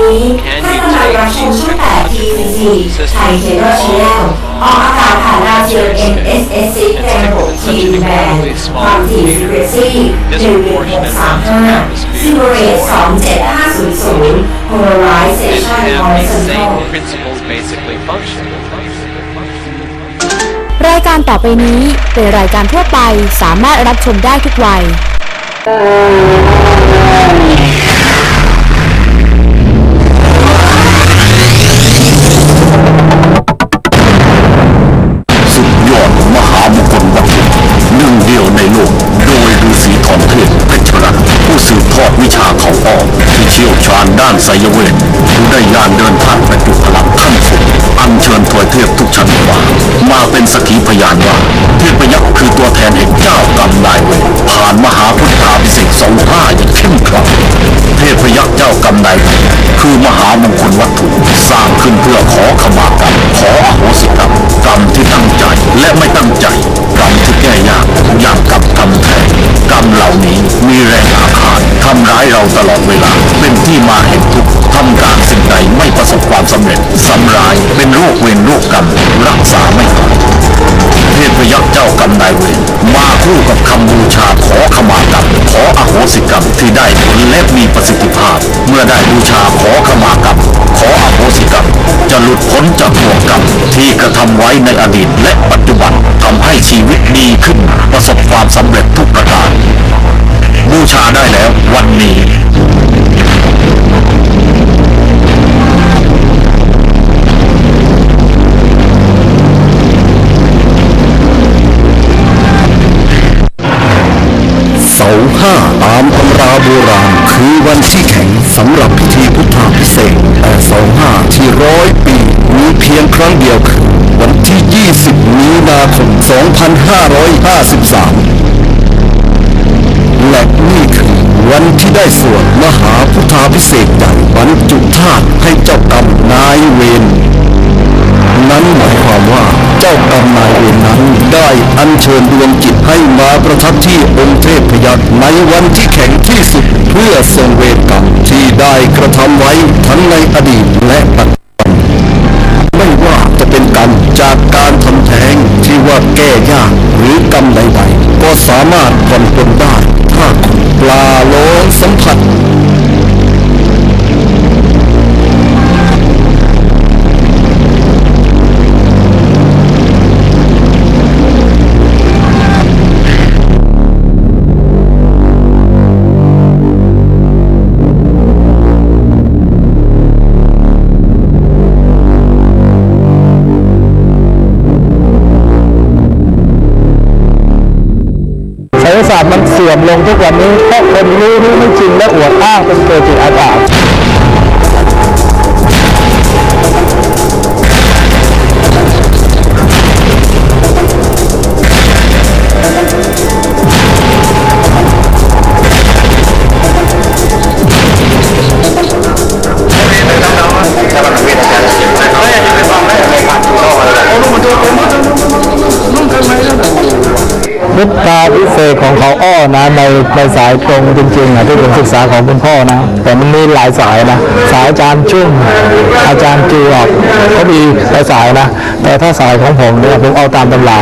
นี้ท่านกำลังรับชมช่อง8 TCC ไทยเทเลอร์ชแนลออกอากาศผ่านดาวเทียม NSS 6แกน6ทีวีแบนความถี่ฟรีเควนซี11635ซิมเรต27500 Polarization and have these horizontal same principles basically function. รายการต่อไปนี้เป็นรายการทั่วไปสามารถรับชมได้ทุกวัย ผู้สืบทอดวิชาเขาออกที่เชี่ยวชาญด้านไสยเวทผู้ได้ยานเดินทางไปจุพลังขั้นสุดอัญเชิญถวยเทพทุกชั้นวามาเป็นสกีพยานว่าเทพยักษ์คือตัวแทนแห่งเจ้ากรรมนายเวรผ่านมหาพุทธาภิเษกสองห้าอย่างเข้มขลังเทพยักษ์เจ้ากรรมนายเวรคือมหามงคลวัตถุสร้างขึ้นเพื่อขอขมากรรมขออโหสิกรรมกรรมที่ตั้งใจและไม่ตั้งใจกรรมที่แก้ยากอย่างกับกรรมแท้กรรมเหล่านี้มีแรงอาฆาต ทำร้ายเราตลอดเวลา เป็นที่มาแห่งทุกข์ทำการสิ่งใดไม่ประสบความสำเร็จสำร้ายเป็นโรคเวรโรคกรรมรักษาไม่หายเทพยักษ์เจ้ากรรมนายเวรมาคู่กับคำบูชาขอขมากรรมขออโหสิกรรมที่ได้ผลและมีประสิทธิภาพ เมื่อได้บูชาขอขมากรรมขออโหสิกรรมจะหลุดพ้นจากห่วงกรรมที่กระทำไว้ในอดีตและปัจจุบันทำให้ชีวิตดีขึ้นประสบความสำเร็จทุกประการ บูชาได้แล้ววันนี้เสาห้าตามตำราโบราณคือวันที่แข็งสำหรับพิธีพุทธาพิเศษแต่เสาห้าที่ร้อยปีมีเพียงครั้งเดียวคือวันที่ 20 มีนาคม 2553 และนี่คือวันที่ได้สวดมหาพุทธาพิเศษกใหญ่บรรจุธาตุให้เจ้ากรรมนายเวรนั้นหมายความว่าเจ้ากรรมนายเวรนั้นได้อัญเชิญดวงจิตให้มาประทับที่องค์เทพพยัคฆ์ในวันที่แข็งที่สุดเพื่อทรงเวรกรรมที่ได้กระทำไว้ทั้งในอดีตและปัจจุบันไม่ว่าจะเป็นกรรมจากการทำแท้งที่ว่าแก้ยากหรือกรรมใดๆก็สามารถผ่อนปลนได้ ถ้าคปลาโลงสัมผัสศาสตร์มัน เสื่อมลงทุกวันนี้เพราะคนรู้รู้ไม่จริงและอวดอ้างเป็นเกจิอาจา พุทธาพิเศษของเขาอ้อนะในในสายตรงจริงๆนะที่ผมศึกษาของคุณพ่อนะ แต่มันมีหลายสายนะ สายอาจารย์ชุ่มอาจารย์จูออกก็มีหลายสายนะ แต่ถ้าสายของผมเนี่ยผมเอาตามตำรา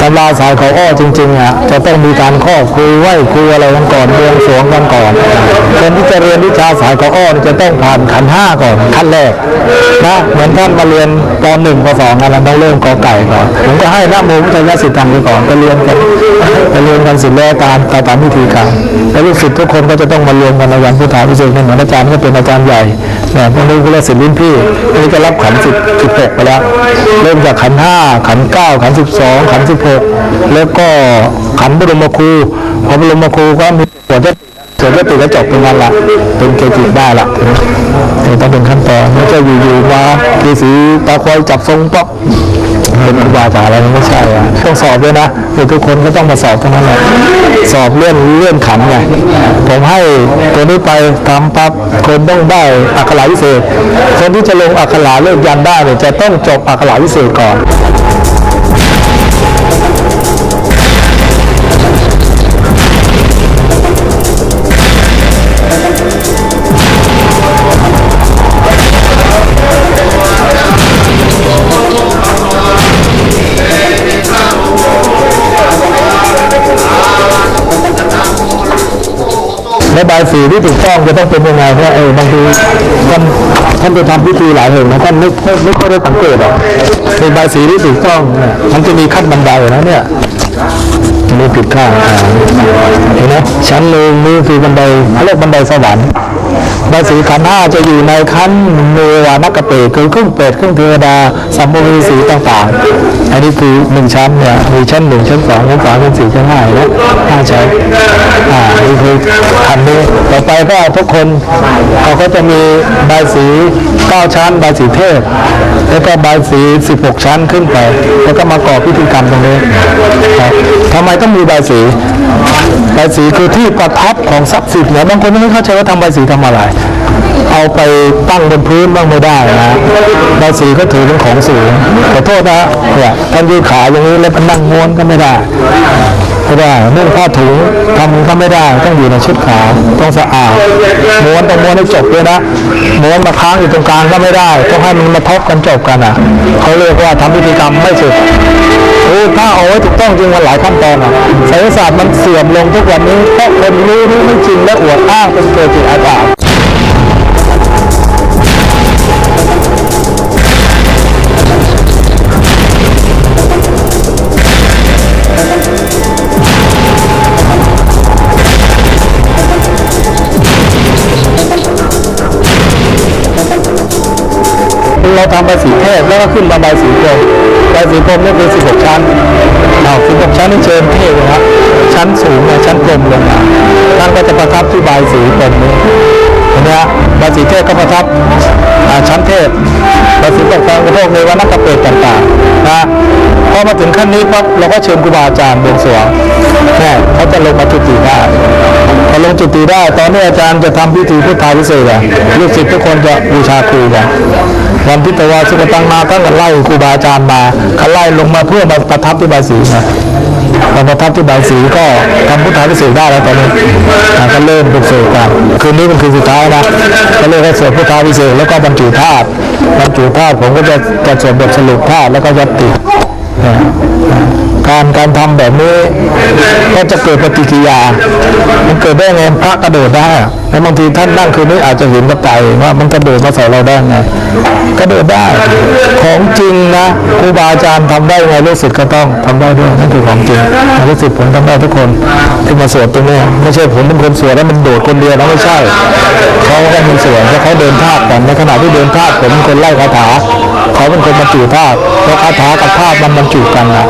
ตำราสายเขาอ้อจริงๆอะจะต้องมีการครอบคุยไหวคุยอะไรกันก่อนเรื่องสวงกันก่อนนที่ จะเรียนวิชาสายเขาอ้อนจะต้องผ่านขันห้าก่อนขั้นแรกนะเหมือนท่านมาเรียนปหนึ่งปสองกันแล้วต้องเริ่มกอไก่ก่อนผมก็ให้นะโมพุทธยสิทธิ์ทำไปก่อนก็เรียนกันไปเรียนกันเสิแล้วตามตามตามวิธีการแล้วลูกศิษย์ทุกคนก็จะต้องมารวมกันในวันพุทธาพิเศษกนั่นเหมือนอาจารย์ก็เป็นอาจารย์ใหญ่นี่พวกนี้ก็เรียกศิษย์รุ่นพี่นนี้ก็รับขันสิบสิบหกไปแล้ว เริ่มจากขันห้าขันเก้าขันสิบสองขันสิบหกแล้วก็ขันบรมครูพอบรมครูก็มีหัวจะ ส่วนจะติดก็จบเป็นนั้นละเป็นเกจิได้ละต้องเป็นขั้นตอนไม่ใช่อยู่ๆมากีสีตาควายจับทรงปั๊บเป็นครูบาอาจาอะไรมันไม่ใช่อะต้องสอบด้วยนะคือทุกคนก็ต้องมาสอบทั้งนั้นแหละสอบเลื่อนเลื่อนขันไงผมให้ตัวนี้ไปทำปั๊บคนต้องได้อักขระวิเศษ คนที่จะลงอักขระเลิกยันได้เนี่ยจะต้องจบอักขระวิเศษก่อน และใบายสีที่ถูกต้องจะต้องเป็นยังไงเพราะเออบางทีท่านท่านไปทำพิธีหลายแห่งนะท่านไม่ไม่ค่อยได้สังเกตหรอกในใบายสีที่ถูกต้องเนี่ยมันจะมีขั้นบันไดนะเนี่ย นี่ผิดข้างอ่าเห็นไหมชั้นหนึ่งนี่คือบันไดเขาเรียกบันไดสวรรค์ใบายสีขันห้าจะอยู่ในขั้นเนวานักกเปรตคือครึ่งเปรตครึ่งเทวดาสัมภเวสีต่างๆ อันนี้คือหนึ่งชั้นเนี่ยมีชั้นหนึ่งชั้นสองชั้นสามชั้นสี่ชั้นห้าเห็นไหมห้าชั้นอ่านี่คือขันนี้ต่อไปก็ทุกคนเขาก็จะมีใบสีเก้าชั้นใบสีเทพ แล้วก็ใบสีสิบหกชั้นขึ้นไป แล้วก็มาก่อพิธีกรรมตรงนี้ครับทำไมต้องมีใบสีใบสีคือที่ประทับของทรัพย์สินเนี่ยบางคนไม่เข้าใจว่าทำใบสีทำอะไร เอาไปตั้งบนพื้นบ้างไม่ได้นะใบาสีก็ถือเป็นของสูงขอโทษนะเนี่ยท่านยืดขาอย่างนี้แล้วมันนั่งม้วนก็ไม่ได้ ไม่ได้นุ่งผ้าถุงทำก็ไม่ได้ ต้องอยู่ในชุดขาวต้องสะอาดม้วนต้องม้วนให้จบด้วยนะม้วนมาค้างอยู่ตรงกลางก็ไม่ได้ ต้องให้มันมาทบกันจบกันอะเขาเรียกว่าทำพิธีกรรมไม่สุดโอ้ถ้าเอาไว้ถูกต้องจริงมันหลายขั้นตอนอะไสยศาสตร์มันเสื่อมลงทุกวันนี้เพราะคนรู้รู้ไม่จริงและอวดอ้างเป็นเกจิอาจา เราทำใบสีเทพแล้วก็ขึ้นมาใบสีกรมใบสีกรมนี่คือ16 ชั้นเอา16 ชั้นนี่เชิญเทพนะครับชั้นสูงเนี่ยชั้นกลมลงมาท่านก็จะประทับที่ใบสีกรมนี้เห็นไหมฮะใบสีเทพก็ประทับชั้นเทพใบสีตกแต่งกระโพกในวัดนักกระเปรตต่างๆนะพอมาถึงขั้นนี้ปั๊บเราก็เชิญครูบาอาจารย์บวงสรวงแน่เขาจะลงมาจุติได้พอลงจุติได้ ตอนนี้อาจารย์จะทำพิธีพุทธาพิเศษลูกศิษย์ทุกคนจะบูชาครูกัน วันพิตวาสุกตังมาก็ไล่ครูบาอาจารย์มาเขาไล่ลงมาเพื่อมาประทับที่บายสีนะมาประทับที่บายสีก็ทำพุทธาพิเศษกได้แล้วตอนนี้อ่าก็เริ่มปลุกเสกกันคืนนี้เป็นคืนสุดท้ายนะก็เรียกว่าสวดพุทธาพิเศษกแล้วก็บรรจุธาตุบรรจุธาตุผมก็จะจะสวดบทสรุปธาตุแล้วก็ยัตติ การการทำแบบนี้ก็จะเกิดปฏิกิริยา มันเกิดได้ไงพระกระโดดได้แล้วบางทีท่านนั่งคืนนี้อาจจะเห็นกับตาเองว่ามันกระโดดมาใส่เราได้ไงกระโดดได้ของจริงนะครูบาอาจารย์ทำได้ไงลูกศิษย์ก็ต้องทำได้ด้วยนั่นคือของจริงลูกศิษย์ผมทำได้ทุกคนที่มาสวดตรงนี้ไม่ใช่ผมเป็นคนสวดแล้วมันโดดคนเดียวนะไม่ใช่เขาก็มีส่วนเพราะเขาเดินธาตุกันในขณะที่เดินธาตุผมเป็นคนไล่คาถาเขาเป็นคนบรรจุธาตุเพราะคาถากับธาตุมันบรรจุกันนะ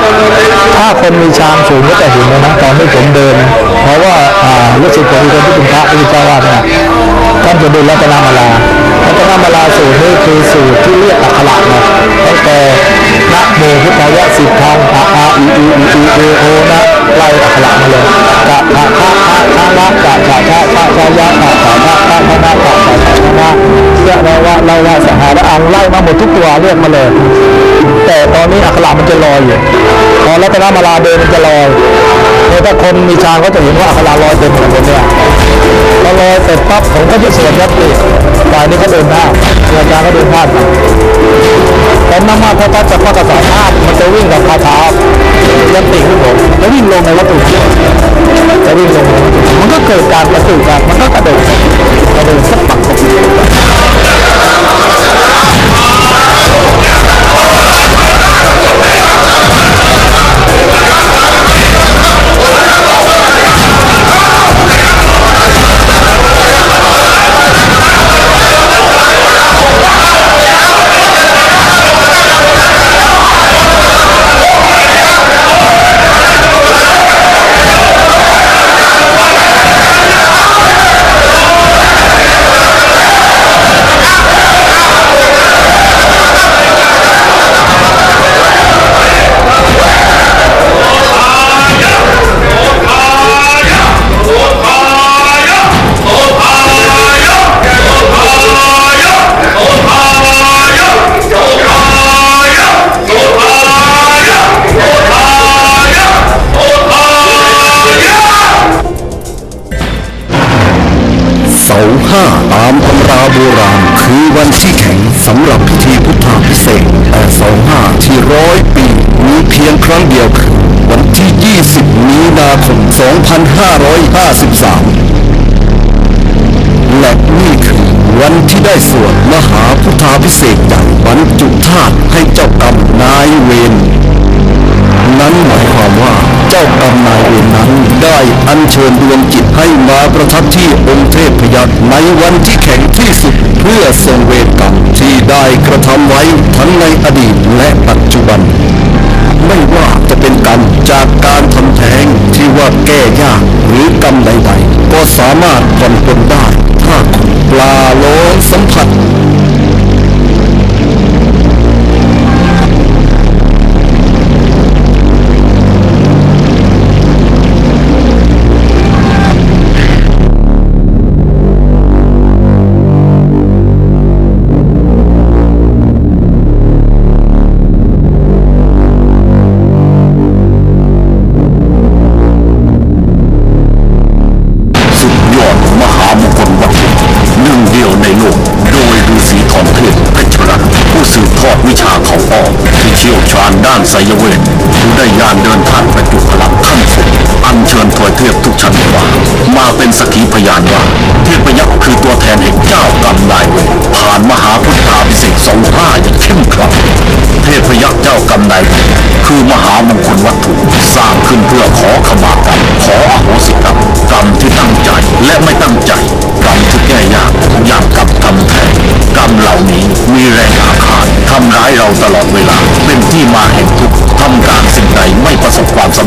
ถ้าคนมีฌานสูงก็จะเห็นเลยนะตอนที่ผมเดิน เพราะว่าอ่าลูกศิษย์ผมเป็นคนที่เป็นพระที่เป็นเจ้าวาดเนี่ยท่านจะเดินรัตนามาลารัตนามาลาสูตรนี่คือสูตรที่เรียกอักขระนะตั้งแต่นะโมพุทธายะสิบทางอาอาอีอีอีอีเอโอนะไล่อักขระมาเลยกะทะทะทะทะนะกะทะทะทะทะยะทะทะทะทะทะนะกะทะทะทะนะเรียกเราว่าเราว่าสหายอังไล่มาหมดทุกตัวเรียกมาเลย แต่ตอนนี้อักขระมันจะลอยอยู่พอรัตนมาลาเดินมันจะลอยเนี่ยถ้าคนมีฌานก็จะเห็นว่าอักขระลอยเต็มหมดเลยเนี่ยพอลอยเสร็จปั๊บผมก็จะสวดยัตติฝ่ายนี้ก็เดินหน้าอาจารย์ก็เดินหน้าไปแต่น้ำมาพระทัศน์จะพระกษาธาตุมันจะวิ่งกับคาถายัตติขึ้นผมจะวิ่งลงในวัตถุจะวิ่งลงมันก็เกิดการประจุกันมันก็กระโดดกระโดดสักปักตก กจุธาตุให้เจ้ากรรมนายเวรนั้นหมายความว่าเจ้ากรรมนายเวรนั้นได้อัญเชิญดวงจิตให้มาประทับที่องค์เทพพยัคฆ์ในวันที่แข็งที่สุดเพื่อทรงเวรกรรมที่ได้กระทำไว้ทั้งในอดีตและปัจจุบัน ไม่ว่าจะเป็นกรรมจากการทำแท้งที่ว่าแก้ยากหรือกรรมใดๆ ก็สามารถผ่อนปลนได้ ถ้าคุณปลาโลนสัมผัส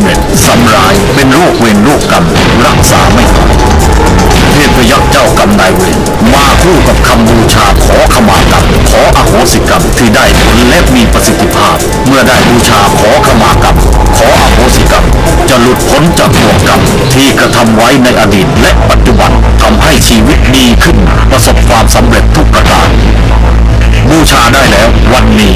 เร็จสำร้ายเป็นโรคเวรโรคกรรมรักษาไม่หายเทพยักษ์เจ้ากรรมนายเวรมาคู่กับคำบูชาขอขมากรรมขออโหสิกรรมที่ได้ผลและมีประสิทธิภาพ เมื่อได้บูชาขอขมากรรมขออโหสิกรรมจะหลุดพ้นจากบ่วงกรรมที่กระทำไว้ในอดีตและปัจจุบันทำให้ชีวิตดีขึ้น ประสบความสำเร็จทุกประการบูชาได้แล้ววันนี้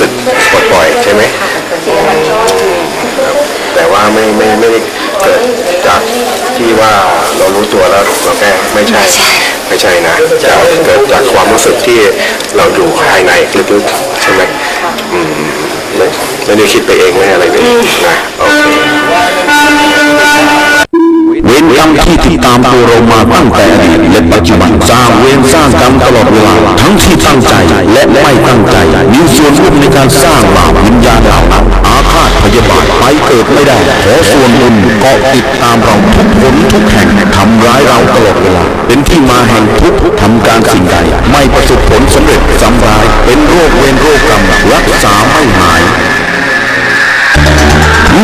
ราก็รู้สึกปลดปล่อยใช่ไหมครับแต่ว่าไม่ไม่ไม่ได้เกิดจากที่ว่าเรารู้ตัวแล้วเราแก้ไม่ใช่ไม่ใช่นะจะเกิดจากความรู้สึกที่เราอยู่ภายในลึกๆใช่ไหมอืมไม่ไม่ได้คิดไปเองไม่อะไรเลยนะโอเค เวรกรรมที่ติดตามตัวเรามาตั้งแต่อดีตและปัจจุบันสร้างเวรสร้างกรรมตลอดเวลาทั้งที่ตั้งใจและไม่ตั้งใจมีส่วนร่วมในการสร้างเหล่าวิญญาณเหล่านั้นอาฆาตพยาบาทไปเกิดไม่ได้ขอส่วนบุญเกาะติดตามเราทุกผลทุกแห่งทำร้ายเราตลอดเวลาเป็นที่มาแห่งทุกทำการสิ่งใดไม่ประสบผลสำเร็จซ้ำร้ายเป็นโรคเวรโรคกรรมรักษาไม่หาย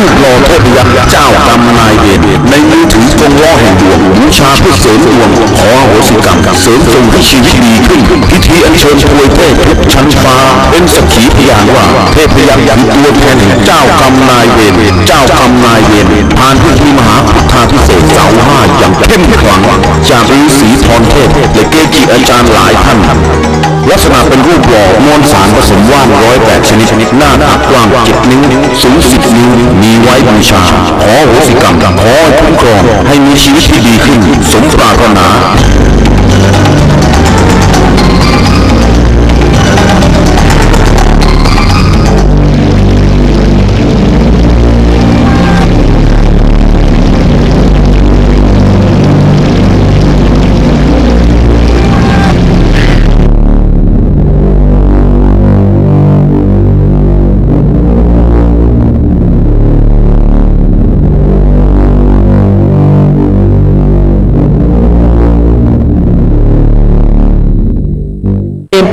รูปหล่อเทพยักษ์เจ้ากรรมนายเวรในมือถือกงล้อแห่งดวงบูชาเพื่อเสริมดวงขอโหสิกรรมเสริมจงให้ชีวิตดีขึ้นพิธีอัญเชิญพวยเทพชั้นฟ้าเป็นสักขีพยานว่าเทพยักษ์คือตัวแทนแห่งเจ้ากรรมนายเวรเจ้ากรรมนายเวรผ่านพิธีมหาพุทธาพิเศษเสาห้าอย่างเข้มขลังจากฤาษีพรเทพและเกจิอาจารย์หลายท่านลักษณะเป็นรูปหล่อมวลสารผสมว่านร้อยแปดชนิดชนิดหน้าตักกว้างเจ็ดนิ้วสูงสิบนิ้วมีไว้บูชา ขอโหสิกรรมขอคุ้มครองให้มีชีวิตที่ดีขึ้น สมปรารถนา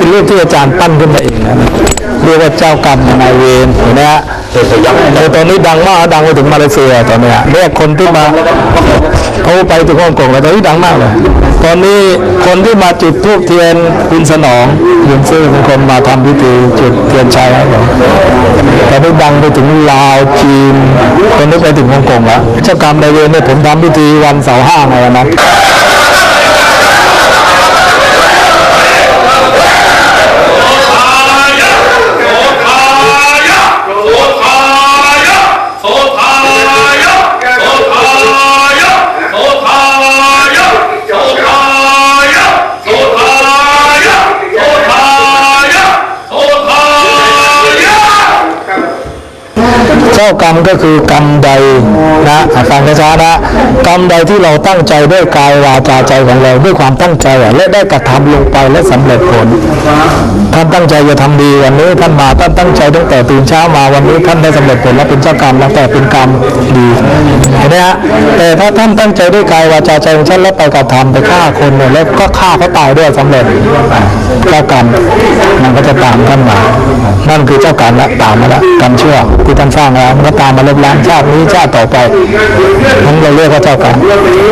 เป็นรูปที่อาจารย์ปั้นขึ้นมาเองนะเรียกว่าเจ้ากรรมนายเวรเห็นไหมฮะแต่ตอนนี้ดังมากดังไปถึงมาเลเซียตอนเนี้ยเรียกคนที่มาเขาไปถึงฮ่องกงแล้วตอนนี้ดังมากเลยตอนนี้คนที่มาจุดธูปเทียนคุณสนองยืนซื่อเป็นคนมาทำพิธีจุดเทียนชัยให้ผมตอนนี้ดังไปถึงลาวจีนตอนนี้ไปถึงฮ่องกงแล้วเจ้ากรรมนายเวรเนี่ยผมทำพิธีวันเสาร์ห้าในวันนั้น เจ้ากรรมก็คือกรรมใดนะอะฟังช้าๆนะกรรมใดที่เราตั้งใจด้วยกายวาจาใจของเราด้วยความตั้งใจและได้กระทำลงไปและสำเร็จผลท่านตั้งใจจะทำดีวันนี้ท่านมาท่านตั้งใจตั้งแต่ตื่นเช้ามาวันนี้ท่านได้สำเร็จผลและเป็นเจ้ากรรมแล้วแต่เป็นกรรมดีเห็นไหมฮะแต่ถ้าท่านตั้งใจด้วยกายวาจาใจของท่านแล้วไปกระทำไปฆ่าคนเนี่ยแล้วก็ฆ่าเขาตายด้วยสำเร็จเจ้ากรรมมันก็จะตามท่านมานั่นคือเจ้ากรรมละตามมาละกรรมชั่วที่ท่านสร้างแล้วมันก็ตามมาลบล้างชาตินี้ชาติต่อไปนั้นเราเรียกว่าเจ้ากรรม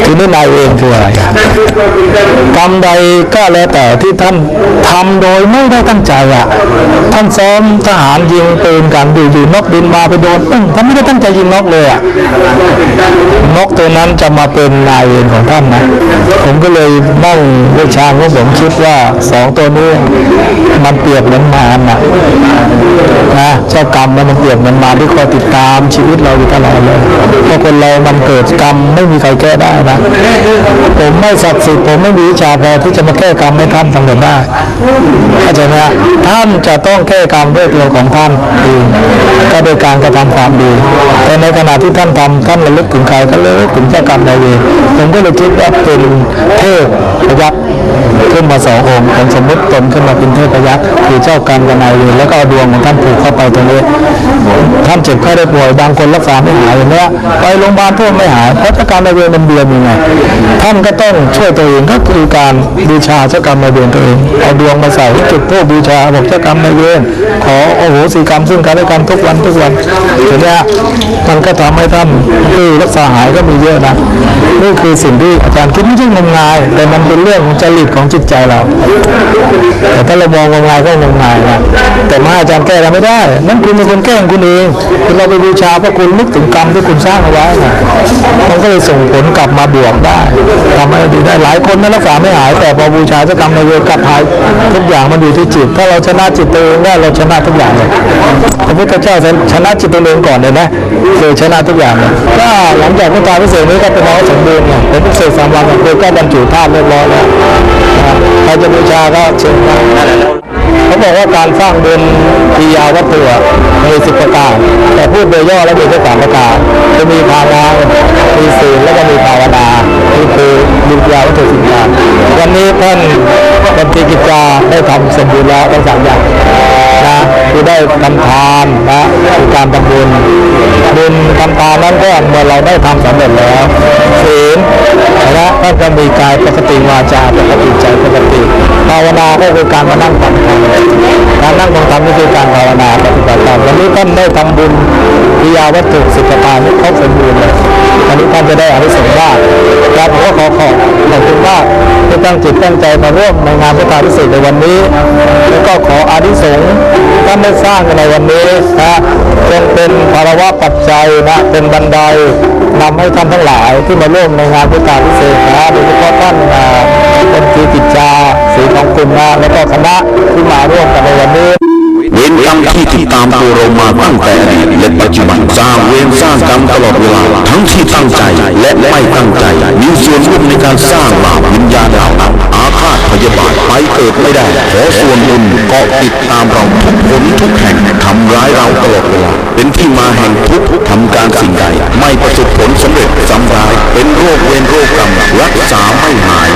ทีนี้นายเวรคืออะไรกรรมใดก็แล้วแต่ที่ท่านทำโดยไม่ได้ตั้งใจอะ ท่านซ้อมทหารยิงปืนกันอยู่ๆนกบินมาไปโดนปึ้งท่านไม่ได้ตั้งใจยิงนกเลยอะนกตัวนั้นจะมาเป็นนายเวรของท่านนะ ผมก็เลยนั่งวิชาของผมคิดว่าสองตัวนี้มันเปรียบเหมือนมารนะนะเจ้ากรรมมันเปรียบเหมือนมารที่คอยติดตามชีวิตเราอยู่ตลอดเลยเพราะคนเรามันเกิดกรรมไม่มีใครแก้ได้นะ ผมไม่ศักดิ์สิทธิ์ผมไม่มีวิชาพอที่จะมาแก้กรรมให้ท่านสำเร็จได้เข้าใจไหมฮะท่านจะต้องแก้กรรมด้วยตัวของท่านเองก็โดยการกระทำความดีแต่ในขณะที่ท่านทำท่านระลึกถึงใครก็ระลึกถึงเจ้ากรรมนายเวรผมก็เลยคิดว่าเป็นเทพยักษ์ ขึ้นมาสององค์องค์สมมติตนขึ้นมาเป็นเทพยักษ์คือเจ้ากรรมกับนายเวรแล้วก็เอาดวงของท่านผูกเข้าไปตรงนี้ ท่านเจ็บไข้ได้ป่วยบางคนรักษาไม่หายอย่างเนี้ยไปโรงพยาบาลทั่วไม่หายเพราะเจ้ากรรมนายเวรมันเบียนยังไงท่านก็ต้องช่วยตัวเองก็คือการบูชาเจ้ากรรมนายเวรตัวเองเอาดวงมาใส่จุดธูปบูชาบอกเจ้ากรรมนายเวรขอโอโหสิกรรมซึ่งกันและกันทุกวันทุกวันทีเนี้ยมันก็ทำให้ท่านที่รักษาหายก็มีเยอะนะนี่คือสิ่งที่อาจารย์คิดไม่ใช่งมงาย แต่มันเป็นเรื่องของจริตของจิตใจเรา แต่ถ้าเรามองงมงายก็งมงายนะแต่มาอาจารย์แก้เราไม่ได้ นั่นคุณเป็นคนแกล้งคุณเองคุณเราไปบูชาเพราะคุณนึกถึงกรรมที่คุณสร้างเอาไว้นะมันก็เลยส่งผลกลับมาบวกได้ทำให้ดีได้หลายคนนั้นรักษาไม่หาย แต่พอบูชาจ้ากรรมในเวรกลับหายทุกอย่างมันอยู่ที่จิต ถ้าเราชนะจิตตัวเองได้เราชนะทุกอย่างเลยพระพุทธเจ้าชนะจิตตัวเองก่อนเลยนะเลยชนะทุกอย่างเลยก็หลังจากพุทธาพิเศษนี้ก็เป็นน้องสมบูรณ์ไงเป็นพิเศษสามวันคือก็บรรจุธาตุเรียบร้อยแล้ว ครจะบูชาก็เชิญได้เขาบอกว่าการสร้างบุญกิยาวัตถุมีสิบประการแต่พูดโดยย่อแล้วมีแค่สามประการจะมีภาวนามีศีลแล้วก็มีภาวนานี่คือบุญกิยาวัตถุสิบประการวันนี้ท่านบันทีกิจจาได้ทำสมบูรณ์แล้วทั้งสามอย่างนะคือได้ทำทานนะคือการทำบุญบุญทำทานนั้นก็เมื่อเราได้ทำสำเร็จแล้ว ก็จะมีกายปกติวาจาปกติใจปกติภาวนาก็คือการมานั่งฟังธรรมการนั่งฟังธรรมนี่คือการภาวนาปฏิบัติธรรมวันนี้ท่านได้ทำบุญพิยาวัตถุสิบประกานี่ครบสมบูรณ์เลยวันนี้ท่านจะได้อานิสงส์มากครับผมก็ขอขอขอบคุณมาก ที่ตั้งจิตตั้งใจมาร่วมในงานพุทธาพิเศษในวันนี้ แล้วก็ขออานิสงส์ท่านได้สร้างกันในวันนี้นะจงเป็นภารวะปัจจัยนะเป็นบันไดนำให้ท่านทั้งหลายที่มาร่วมในงานพุทธาพิเศษนะโดยเฉพาะท่านอ่เป็นทีกิจจาสีทองคุณนะแล้วก็คณะที่มาร่วมกันในวันนี้เวรกรรมที่ติดตามตัวเรามาตั้งแต่อดีตและปัจจุบันสร้างเวรสร้างกรรมตลอดเวลา ที่ตั้งใจและไม่ตั้งใจ มีส่วนร่วมในการสร้างบาปวิญญาณเราอาฆาตพยาบาทไปเกิดไม่ได้ ขอส่วนบุญเกาะติดตามเราทุกผลทุกแห่งทำร้ายเราตลอดเวลาเป็นที่มาแห่งทุกข์ทำการสิ่งใด ไม่ประสบผลสำเร็จสำร้ายเป็นโรคเวรโรคกรรมรักษาไม่หาย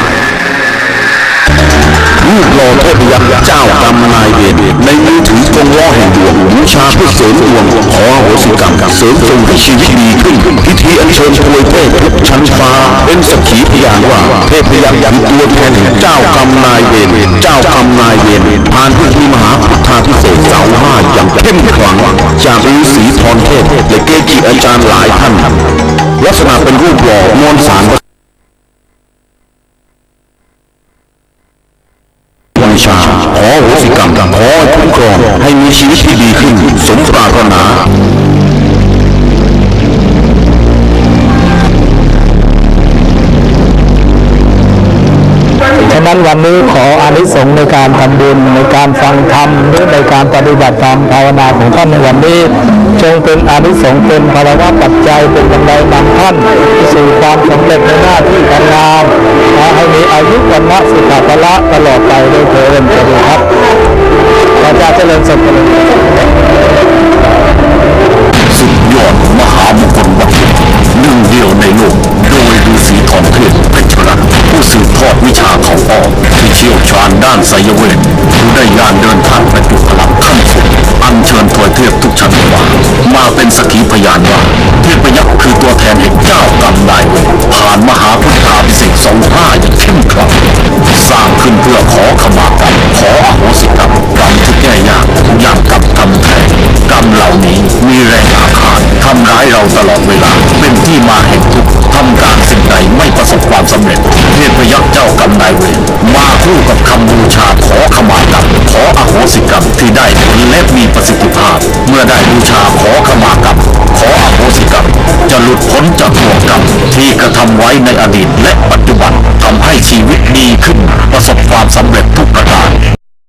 รูปหล่อเทพยักษ์เจ้ากรรมนายเวรในมือถือกงล้อแห่งดวงบูชาเพื่อเสริมดวงขออโหสิกรรมเสริมจงให้ชีวิตดีขึ้นพิธีอัญเชิญถวยเทพทุกชั้นฟ้า เป็นสักขีพยานว่าเทพยักษ์คือตัวแทนแห่งเจ้ากรรมนายเวรเจ้ากรรมนายเวรผ่านพิธีมหาพุทธาพิเศษเสาห้าอย่างเข้มขลังจากฤาษีพรเทพและเกจิอาจารย์หลายท่านลักษณะเป็นรูปหล่อมวลสารบู กรรมขอคุ้มครองให้มีชีวิตที่ดีขึ้น สมปรารถนาฉะนั้นวันนี้ขออานิสงส์ในการทำบุญในการฟังธรรมหรือในการปฏิบัติธรรมภาวนาของท่านในวันนี้ จงเป็นอานิสงส์เป็นภาวะปัจจัยเป็นบันไดนำท่านสู่ความสำเร็จในหน้าที่การงานขอให้มีอายุวันนะสุขภละตลอดไปโดยเถิดสวัสดีครับ พระเจ้าเจริญสุขสุดยอดมหามงคลวัตถุหนึ่งเดียวในโลก โดยฤาษีทองเทพเพชรรัตน์ผู้สืบทอดวิชาเขาออกที่เชี่ยวชาญด้านไสยเวทผู้ได้ยานเดินทางไปจุพลังขั้นสุดอัญเชิญถวยเทพทุกชั้นวามาเป็นสกขีพยานว่าเทพยักษ์คือตัวแทนแห่งเจ้ากรรมนายเวรผ่านมหาพุทธาภิเษสองห้าอย่างเข้มขลังสร้างขึ้นเพื่อขอขมา เราตลอดเวลา เป็นที่มาแห่งทุกข์ทำการสิ่งใดไม่ประสบความสำเร็จเทพยักษ์เจ้ากรรมนายเวรมาคู่กับคำบูชาขอขมากรรมขออโหสิกรรมที่ได้ผลและมีประสิทธิภาพ เมื่อได้บูชาขอขมากรรมขออโหสิกรรมจะหลุดพ้นจากห่วงกรรมที่กระทำไว้ในอดีตและปัจจุบันทำให้ชีวิตดีขึ้นประสบความสำเร็จทุกประการ